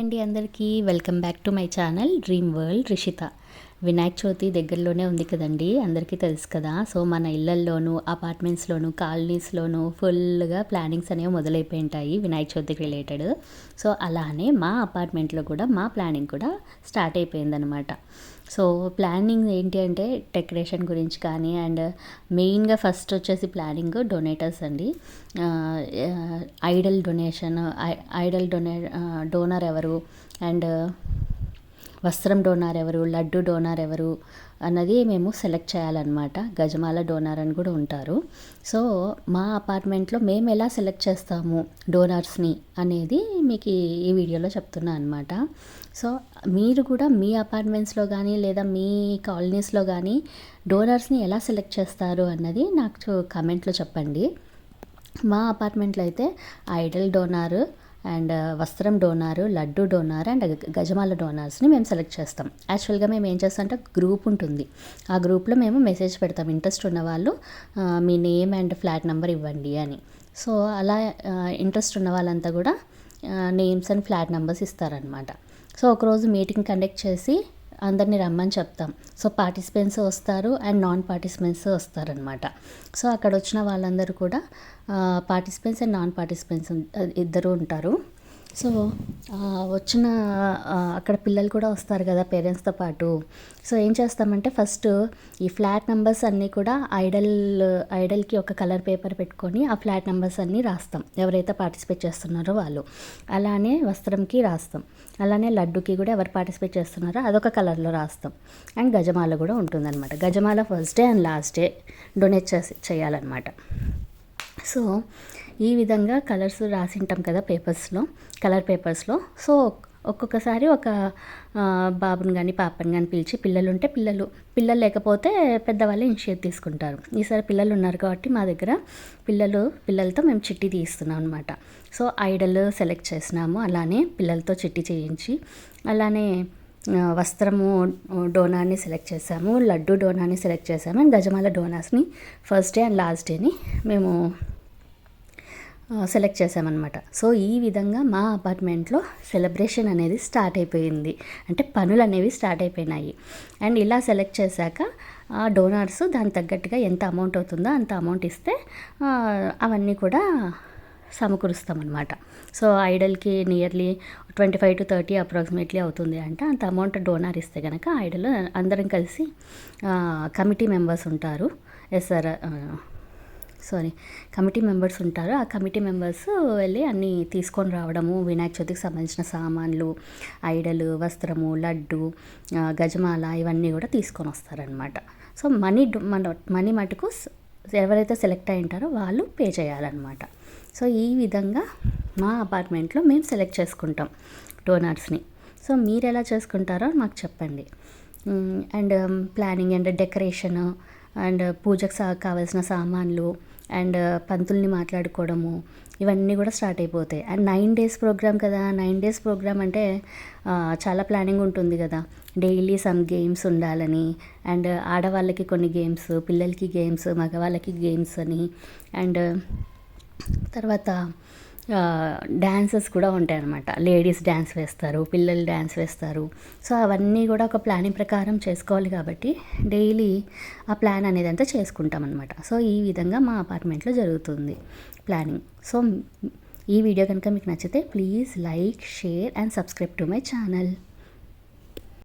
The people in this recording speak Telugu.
అండి అందరికీ welcome back to my channel dream world Rishitha. Vinayaka Chavithi దగ్గరలోనే ఉంది కదండి అందరికీ తెలుసు కదా. సో మన ఇళ్ళల్లోనూ అపార్ట్మెంట్స్లోనూ కాలనీస్లోనూ ఫుల్గా ప్లానింగ్స్ అనేవి మొదలైపోయి ఉంటాయి వినాయక చవితికి రిలేటెడ్. సో అలానే మా అపార్ట్మెంట్లో కూడా మా ప్లానింగ్ కూడా స్టార్ట్ అయిపోయిందనమాట సో ప్లానింగ్ ఏంటి అంటే డెకరేషన్ గురించి కానీ అండ్ మెయిన్గా ఫస్ట్ వచ్చేసి ప్లానింగ్ డొనేటర్స్ అండి. ఐడల్ డొనేషన్ ఐడల్ డొనే డోనర్ ఎవరు అండ్ వస్త్రం డోనార్ ఎవరు లడ్డు డోనార్ ఎవరు అన్నది మేము సెలెక్ట్ చేయాలన్నమాట. గజమాల డోనార్ అని కూడా ఉంటారు. సో మా అపార్ట్మెంట్లో మేము ఎలా సెలెక్ట్ చేస్తాము డోనార్స్ని అనేది మీకు ఈ వీడియోలో చెప్తున్నా అనమాట సో మీరు కూడా మీ అపార్ట్మెంట్స్లో కానీ లేదా మీ కాలనీస్లో కానీ డోనర్స్ని ఎలా సెలెక్ట్ చేస్తారు అన్నది నాకు కమెంట్లో చెప్పండి. మా అపార్ట్మెంట్లో అయితే ఐడల్ డోనార్ అండ్ వస్త్రం డోనారు లడ్డు డోనార్ అండ్ గజమాల డోనార్స్ని మేము సెలెక్ట్ చేస్తాం. యాక్చువల్గా మేము ఏం చేస్తాం అంటే గ్రూప్ ఉంటుంది. ఆ గ్రూప్లో మేము మెసేజ్ పెడతాం. ఇంట్రెస్ట్ ఉన్న వాళ్ళు మీ నేమ్ అండ్ ఫ్లాట్ నెంబర్ ఇవ్వండి అని. సో అలా ఇంట్రెస్ట్ ఉన్న వాళ్ళంతా కూడా నేమ్స్ అండ్ ఫ్లాట్ నెంబర్స్ ఇస్తారనమాట సో ఒకరోజు మీటింగ్ కండక్ట్ చేసి అందరినీ రమ్మని చెప్తాం. సో పార్టిసిపెంట్స్ వస్తారు అండ్ నాన్ పార్టిసిపెంట్స్ వస్తారనమాట సో అక్కడ వచ్చిన వాళ్ళందరూ కూడా పార్టిసిపెంట్స్ అండ్ నాన్ పార్టిసిపెంట్స్ ఇద్దరు ఉంటారు. సో వచ్చిన అక్కడ పిల్లలు కూడా వస్తారు కదా పేరెంట్స్తో పాటు. సో ఏం చేస్తామంటే ఫస్ట్ ఈ ఫ్లాట్ నెంబర్స్ అన్నీ కూడా ఐడల్ ఐడల్కి ఒక కలర్ పేపర్ పెట్టుకొని ఆ ఫ్లాట్ నెంబర్స్ అన్నీ రాస్తాం. ఎవరైతే పార్టిసిపేట్ చేస్తున్నారో వాళ్ళు. అలానే వస్త్రంకి రాస్తాం. అలానే లడ్డుకి కూడా ఎవరు పార్టిసిపేట్ చేస్తున్నారో అదొక కలర్లో రాస్తాం. అండ్ గజమాల కూడా ఉంటుందన్నమాట. గజమాల first day and last day donate చేసి చేయాలన్నమాట. సో ఈ విధంగా కలర్స్ రాసింటాం కదా పేపర్స్లో కలర్ పేపర్స్లో. సో ఒక్కొక్కసారి ఒక బాబుని కానీ పాపని కానీ పిలిచి పిల్లలు ఉంటే పిల్లలు పిల్లలు లేకపోతే పెద్దవాళ్ళు ఇనిషియేట్ తీసుకుంటారు. ఈసారి పిల్లలు ఉన్నారు కాబట్టి మా దగ్గర పిల్లలు పిల్లలతో మేము చిట్టి తీస్తున్నాం అనమాట సో ఐడల్ సెలెక్ట్ చేసినాము అలానే పిల్లలతో చిట్టి చేయించి అలానే వస్త్రము డోనాని సెలెక్ట్ చేసాము లడ్డు డోనాని సెలెక్ట్ చేసాము అండ్ గజమాల డోనాస్ని ఫస్ట్ డే అండ్ లాస్ట్ డేని మేము సెలెక్ట్ చేశామన్నమాట. సో ఈ విధంగా మా అపార్ట్మెంట్లో సెలబ్రేషన్ అనేది స్టార్ట్ అయిపోయింది. అంటే పనులు అనేవి స్టార్ట్ అయిపోయినాయి. అండ్ ఇలా సెలెక్ట్ చేశాక ఆ డోనార్స్ దానికి తగ్గట్టుగా ఎంత అమౌంట్ అవుతుందో అంత అమౌంట్ ఇస్తే అవన్నీ కూడా సమకూరుస్తామన్నమాట. So ఐడల్కి nearly twenty five to thirty approximately అవుతుంది అంటే. అంత అమౌంట్ డోనార్ ఇస్తే కనుక ఐడల్ అందరం కలిసి కమిటీ మెంబర్స్ ఉంటారు. ఎస్ఆర్ సారీ కమిటీ మెంబర్స్ ఉంటారు. ఆ కమిటీ మెంబర్స్ వెళ్ళి అన్నీ తీసుకొని రావడము వినాయక చవితికి సంబంధించిన సామాన్లు ఐడలు వస్త్రము లడ్డు గజమాల ఇవన్నీ కూడా తీసుకొని వస్తారనమాట సో మనీ మన మనీ మటుకు ఎవరైతే సెలెక్ట్ అయి ఉంటారో వాళ్ళు పే చేయాలన్నమాట. సో ఈ విధంగా మా అపార్ట్మెంట్లో మేము సెలెక్ట్ చేసుకుంటాం డోనర్స్ని సో మీరు ఎలా చేసుకుంటారో మాకు చెప్పండి. And planning and decoration and పూజకు సా కావాల్సిన సామాన్లు అండ్ పంతుల్ని మాట్లాడుకోవడము ఇవన్నీ కూడా స్టార్ట్ అయిపోతాయి. అండ్ నైన్ డేస్ ప్రోగ్రామ్ కదా నైన్ డేస్ ప్రోగ్రామ్ అంటే చాలా ప్లానింగ్ ఉంటుంది కదా. డైలీ సమ్ గేమ్స్ ఉండాలని అండ్ ఆడవాళ్ళకి కొన్ని గేమ్స్ పిల్లలకి గేమ్స్ మగవాళ్ళకి గేమ్స్ అని అండ్ తర్వాత డ్యాన్సెస్ కూడా ఉంటాయి అనమాట లేడీస్ డ్యాన్స్ వేస్తారు పిల్లలు డ్యాన్స్ వేస్తారు. సో అవన్నీ కూడా ఒక ప్లానింగ్ ప్రకారం చేసుకోవాలి కాబట్టి డైలీ ఆ ప్లాన్ అనేది అంతా చేసుకుంటాం అనమాట సో ఈ విధంగా మా అపార్ట్మెంట్లో జరుగుతుంది ప్లానింగ్ సో ఈ వీడియో కనుక మీకు నచ్చితే please like share and subscribe to my channel